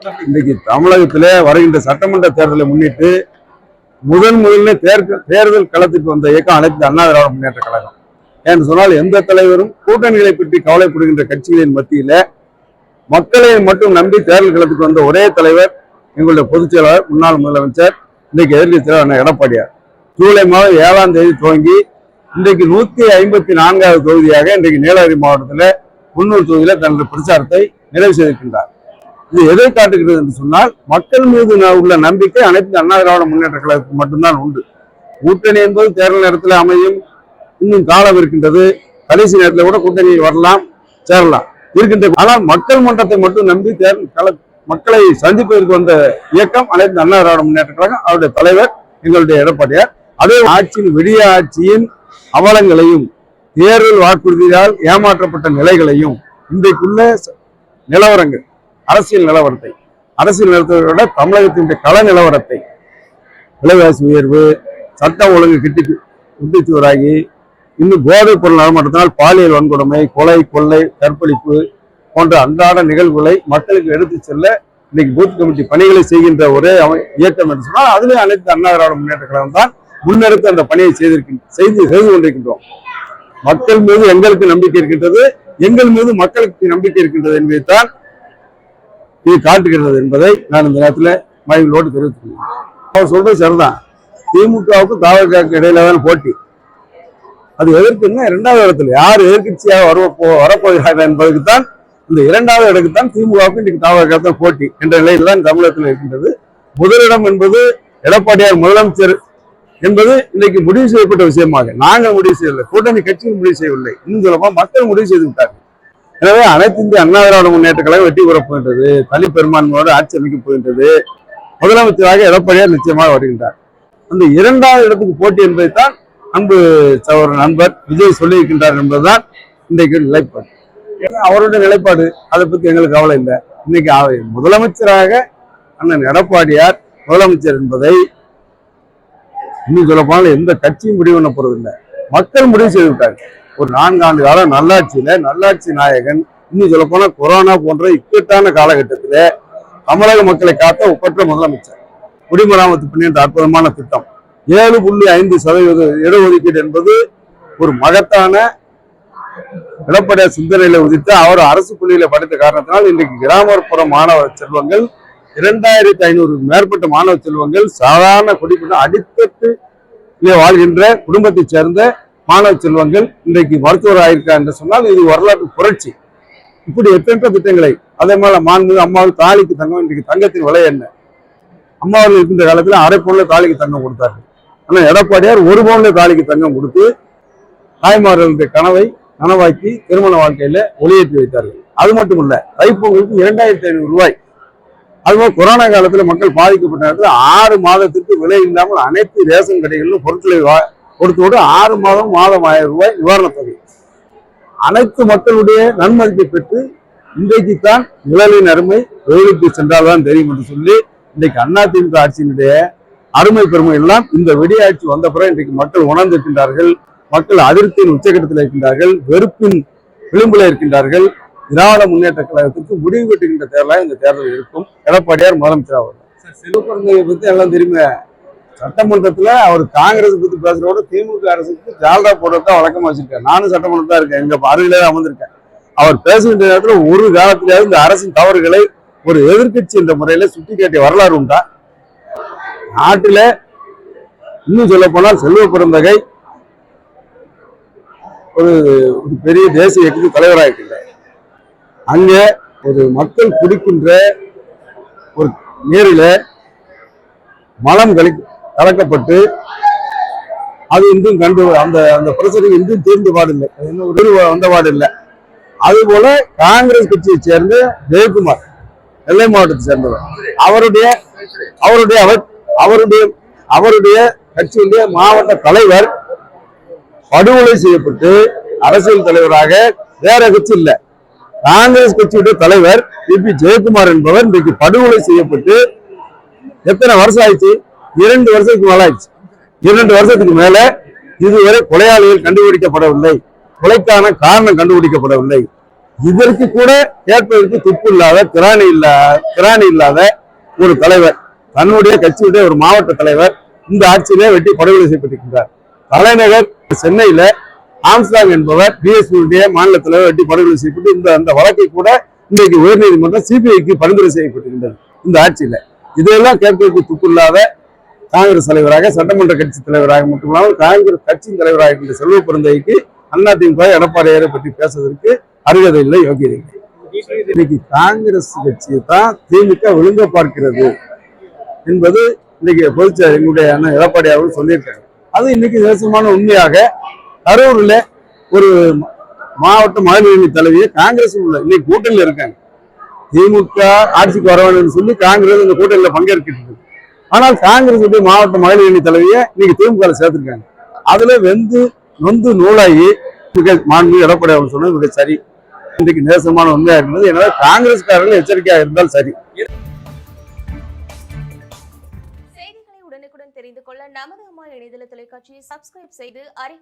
இன்னைக்கு தமிழகத்திலே வருகின்ற சட்டமன்ற தேர்தலை முன்னிட்டு முதன் முதல்ல தேர்தல் தேர்தல் களத்துக்கு வந்த இயக்கம் அனைத்து அண்ணா திராவிட முன்னேற்ற கழகம். என்று சொன்னால் எந்த தலைவரும் கூட்டணிகளை பற்றி கவலைப்படுகின்ற கட்சிகளின் மத்தியில மக்களை மட்டும் நம்பி தேர்தல் களத்துக்கு வந்த ஒரே தலைவர் எங்களுடைய பொதுச் செயலாளர் முன்னாள் முதலமைச்சர் இன்னைக்கு எதிர்கட்சி தலைவர் எடப்பாடியார். ஜூலை மாதம் ஏழாம் தேதி துவங்கி இன்றைக்கு நூத்தி ஐம்பத்தி நான்காவது தொகுதியாக இன்றைக்கு நீலகிரி மாவட்டத்தில் முன்னூறு தொகுதியில தனது பிரச்சாரத்தை நிறைவு செய்திருக்கின்றார். இது எதை காட்டுகிறது என்று சொன்னால் மக்கள் மீது உள்ள நம்பிக்கை அனைத்து அண்ணா திராவிட முன்னேற்ற கழகத்துக்கு மட்டும்தான் உண்டு. கூட்டணி என்பது தேர்தல் நேரத்தில் அமையும் இன்னும் காலம் இருக்கின்றது. கடைசி நேரத்தில் கூட கூட்டணி வரலாம் சேரலாம் இருக்கின்ற ஆனால் மக்கள் மன்றத்தை மட்டும் நம்பி தேர்தல் கல மக்களை சந்திப்பதற்கு வந்த இயக்கம் அனைத்து அண்ணா திராவிட முன்னேற்ற கழகம் அவருடைய தலைவர் எங்களுடைய எடப்பாடியார். அதே ஆட்சியின் விடிய ஆட்சியின் அவலங்களையும் தேர்தல் வாக்குறுதியால் ஏமாற்றப்பட்ட நிலைகளையும் இன்றைக்குள்ள நிலவரங்கள். அரசியல் நிலவரத்தை. அரசியல் நிலவரத்தை விட தமிழகத்தினுடைய கள நிலவரத்தை. விலைவாசி உயர்வு சட்டம் ஒழுங்கு கிட்டி குட்டிச்சுவராகி இன்னும் போதைப் பொருள் நடமாட்டத்தினால் பாலியல் வன்கொடுமை கொலை கொள்ளை கற்பழிப்பு போன்ற அன்றாட நிகழ்வுகளை மக்களுக்கு எடுத்துச் செல்ல இன்னைக்கு பூத் கமிட்டி பணிகளை செய்கின்ற ஒரே அமை- இயக்கம் என்று சொன்னால் அதிலே அனைத்து அண்ணா திராவிட முன்னேற்ற கழகம் தான் முன்னெடுத்து அந்த பணியை செய்திருக்கின்ற செய்து செய்து கொண்டிருக்கின்றோம். மக்கள் மீது எங்களுக்கு நம்பிக்கை இருக்கின்றது எங்கள் மீது மக்களுக்கு நம்பிக்கை இருக்கின்றது என்பதைத்தான் இது காட்டுகிறது என்பதை நான் இந்த நேரத்தில் மகிழ்வோடு தெரிவித்துக்கிறேன் அவர் சொல்றது சரிதான். திமுகவுக்கும் தாவகாவுக்கு இடையில தான் போட்டி. அது எதிர்க்குன்னா இரண்டாவது இடத்துல யார் எதிர்கட்சியாக வர போ வரப்போகிறார்கள் என்பதற்கு தான் இந்த இரண்டாவது இடத்துக்கு தான் திமுகவுக்கு இன்றைக்கு தாவக தான் போட்டி என்ற நிலையில் தான் தமிழகத்தில் இருக்கின்றது. முதலிடம் என்பது எடப்பாடியார் முதலமைச்சர் என்பது இன்னைக்கு முடிவு செய்யப்பட்ட விஷயமாக. நாங்கள் முடிவு செய்யவில்லை. கூட்டணி கட்சிகள் முடிவு செய்யவில்லை. இன்னும் சொல்லப்போனா மக்கள் முடிவு செய்து விட்டார்கள். எனவே அனைத்து இந்திய அண்ணா திராவிட முன்னேற்ற கழகம் வெற்றி பெறப் போகின்றது. தனி பெரும்பான்மையோடு ஆட்சி அமைக்கப் போகின்றது. முதலமைச்சராக எடப்பாடியார் நிச்சயமாக வருகின்றார். அந்த இரண்டாவது இடத்துக்கு போட்டி என்பதைத்தான் அன்பு சகோதரர் நண்பர் விஜய் சொல்லியிருக்கின்றார் என்பதுதான் இன்றைக்கு நிலைப்பாடு. ஏன்னா அவருடைய நிலைப்பாடு அதை பத்தி எங்களுக்கு கவலை இல்லை. இன்னைக்கு அவர் முதலமைச்சராக அண்ணன் எடப்பாடியார் முதலமைச்சர் என்பதை இன்னும் சொல்ல போனால் எந்த கட்சியும் முடிவு பண்ண போறதில்லை. மக்கள் முடிவு செய்து விட்டார்கள். ஒரு நான்காண்டு காலம் நல்லாட்சியில நல்லாட்சி நாயகன். இன்னும் சொல்ல போனா கொரோனா போன்ற இக்கட்டான காலகட்டத்தில தமிழக மக்களை காத்த ஒப்பற்ற முதலமைச்சர். குடிமராமத்து பணி அற்புதமான திட்டம். ஏழு புள்ளி ஐந்து சதவீத இடஒதுக்கீடு என்பது ஒரு மகத்தான எடப்பாடியார் சிந்தனையில உதித்து அவர் அரசு பள்ளியில படித்த காரணத்தினால் இன்றைக்கு கிராமப்புற மாணவ செல்வங்கள் இரண்டாயிரத்தி ஐநூறு மேற்பட்ட மாணவ செல்வங்கள் சாதாரண குடிப்பட்ட அடித்தட்டு வாழ்கின்ற குடும்பத்தைச் சேர்ந்த மாணவ செல்வங்கள் இன்றைக்கு மருத்துவர் ஆயிருக்கார் என்று சொன்னால் இது வரலாற்று புரட்சி. இப்படி எத்தனை திட்டங்களை அதே மாதிரி மாண்பு அம்மாவுக்கு தாலிக்கு தங்கம் இன்றைக்கு தங்கத்தின் விலை என்ன? அம்மாவில் இருக்கின்ற காலத்தில் அரை பவுன்ல தாலிக்கு தங்கம் கொடுத்தார்கள். ஆனால் எடப்பாடியார் ஒரு பவுன்ல தாலிக்கு தங்கம் கொடுத்து தாய்மார்களுடைய கனவை நனவாக்கி திருமண வாழ்க்கையில ஒளியேற்றி வைத்தார்கள். அது மட்டும் இல்ல தைப்பொங்கலுக்கு இரண்டாயிரத்தி ஐநூறு ரூபாய். அதுபோல் கொரோனா காலத்தில் மக்கள் பாதிக்கப்பட்ட நேரத்தில் ஆறு மாதத்திற்கு விலை இல்லாமல் அனைத்து ரேஷன் கடைகளிலும் பொருட்களை வா- ஆறு மாதம் மாதம் ஆயிரம் ரூபாய் நிவாரணத் தொகை. அனைத்து மக்களுடைய நன்மதிப்பை பெற்று இன்றைக்கு தான் நிழலின் அருமை வெயிலுக்கு சென்றால்தான் தெரியும் என்று சொல்லி இன்றைக்கு அதிமுக ஆட்சியினுடைய அருமை பெருமை எல்லாம் இந்த வெடியாட்சி வந்த பிறகு இன்றைக்கு மக்கள் உணர்ந்திருக்கின்றார்கள். மக்கள் அதிருப்தியின் உச்சகட்டத்தில் இருக்கின்றார்கள். வெறுப்பின் விளிம்பில் இருக்கின்றார்கள். திராவிட முன்னேற்ற கழகத்திற்கு முடிவு கட்டுகின்ற தேர்தலாக இந்த தேர்தல் இருக்கும். எடப்பாடியார் முதலமைச்சர் சிறு குழந்தைகளை பற்றி எல்லாம் தெரியுமே? சட்டமன்றத்துல அவர் காங்கிரஸ் பத்தி பேசுறதோட திமுக அரசுக்கு ஜால்ரா போடுறதா வழக்கமாக வச்சிருக்காரு. நானும் சட்டமன்றத்தில் தான் இருக்கேன். எங்க அருகிலே தான் அமர்ந்திருக்கேன். அவர் பேசுகின்ற நேரத்துல ஒரு காலத்திலேயாவது இந்த அரசின் தவறுகளை ஒரு எதிர்க்கட்சி என்ற முறையில சுட்டிக்காட்டிய வரலாறு உண்டா? நாட்டில இன்னும் சொல்ல போனால் செல்வ பெருந்தகை ஒரு ஒரு பெரிய தேசிய இயக்கத்துக்கு தலைவராக இருக்கின்றார் அங்கே ஒரு மக்கள் குடிக்கின்ற ஒரு நீரில மலம் கழிக்கும் கலக்கப்பட்டு அது இன்றும் கண்டு அந்த அந்த பிரச்சனை இன்றும் தீர்ந்து பாடில்லை இன்னும் ஒரு வந்த பாடில்லை அதுபோல காங்கிரஸ் கட்சியை சேர்ந்த ஜெயக்குமார் நெல்லை மாவட்டத்தை சேர்ந்தவர். அவருடைய அவருடைய அவர் அவருடைய அவருடைய கட்சியுடைய மாவட்ட தலைவர் படுகொலை செய்யப்பட்டு அரசியல் தலைவராக வேற கட்சி இல்லை. காங்கிரஸ் கட்சியுடைய தலைவர் பி ஜெயக்குமார் என்பவர் இன்றைக்கு படுகொலை செய்யப்பட்டு எத்தனை வருஷம் ஆயிடுச்சு? இரண்டு வருஷத்துக்கு மேல ஆயிடுச்சு இரண்டு வருஷத்துக்கு மேல இதுவரை கொலையாளிகள் கண்டுபிடிக்கப்படவில்லை. கொலைக்கான காரணம் கண்டுபிடிக்கப்படவில்லை. இதற்கு கூட கேட்பதற்கு துப்பு இல்லாத திராணி இல்லாத திராணி இல்லாத ஒரு தலைவர். தன்னுடைய கட்சியுடைய ஒரு மாவட்ட தலைவர் இந்த ஆட்சியிலே வெட்டி படுகொலை செய்யப்பட்டிருக்கின்றார். தலைநகர் சென்னையில ஆம்ஸ்டாங் என்பவர் பிஎஸ்பியுடைய மாநில தலைவர் வெட்டி படுகொலை செய்யப்பட்டு இந்த அந்த வழக்கை கூட இன்றைக்கு உயர்நீதிமன்றம் சிபிஐக்கு பரிந்துரை செய்யப்பட்டிருக்கின்றது இந்த ஆட்சியில. இதையெல்லாம் கேட்பதற்கு துப்பு இல்லாத காங்கிரஸ் தலைவராக சட்டமன்ற கட்சி தலைவராக மட்டுமல்லாமல் காங்கிரஸ் கட்சியின் தலைவராக இருந்த செல்வ பிறந்தைக்கு அதிமுக எடப்பாடியாரை பற்றி பேசுவதற்கு அருகதை இல்லை யோகியதை இல்லை. இன்னைக்கு காங்கிரஸ் கட்சியை தான் திமுக விழுங்க பார்க்கிறது என்பது இன்னைக்கு பொதுச்ச எங்களுடைய அண்ணன் எடப்பாடி அவர்கள் சொல்லியிருக்காங்க அது இன்னைக்கு நிதர்சனமான உண்மையாக கரூர்ல ஒரு மாவட்ட மகளிர் தலைவியை காங்கிரஸ் உள்ள இன்னைக்கு கூட்டணியில் இருக்காங்க. திமுக ஆட்சிக்கு வர வேண்டும்னு சொல்லி காங்கிரஸ் இந்த கூட்டணியில் பங்கேற்கிறது ஆனால் காங்கிரஸ் மாவட்ட மகளிர் அணி தலைவியை இன்னைக்கு திமுக சேர்த்திருக்காங்க. அதுல வெந்து நொந்து நூலாகி மிக மாண்பு எடப்பாடி சொன்னது மிக சரி. இன்றைக்கு நேசமான உண்மையா இருந்தது எனவே காங்கிரஸ்காரர்கள் எச்சரிக்கையாக இருந்தால் சரி. செய்திகளை உடனுக்குடன் தெரிந்து கொள்ள நமது அம்மா இணையதள தொலைக்காட்சியை சப்ஸ்கிரைப் செய்து அருகில்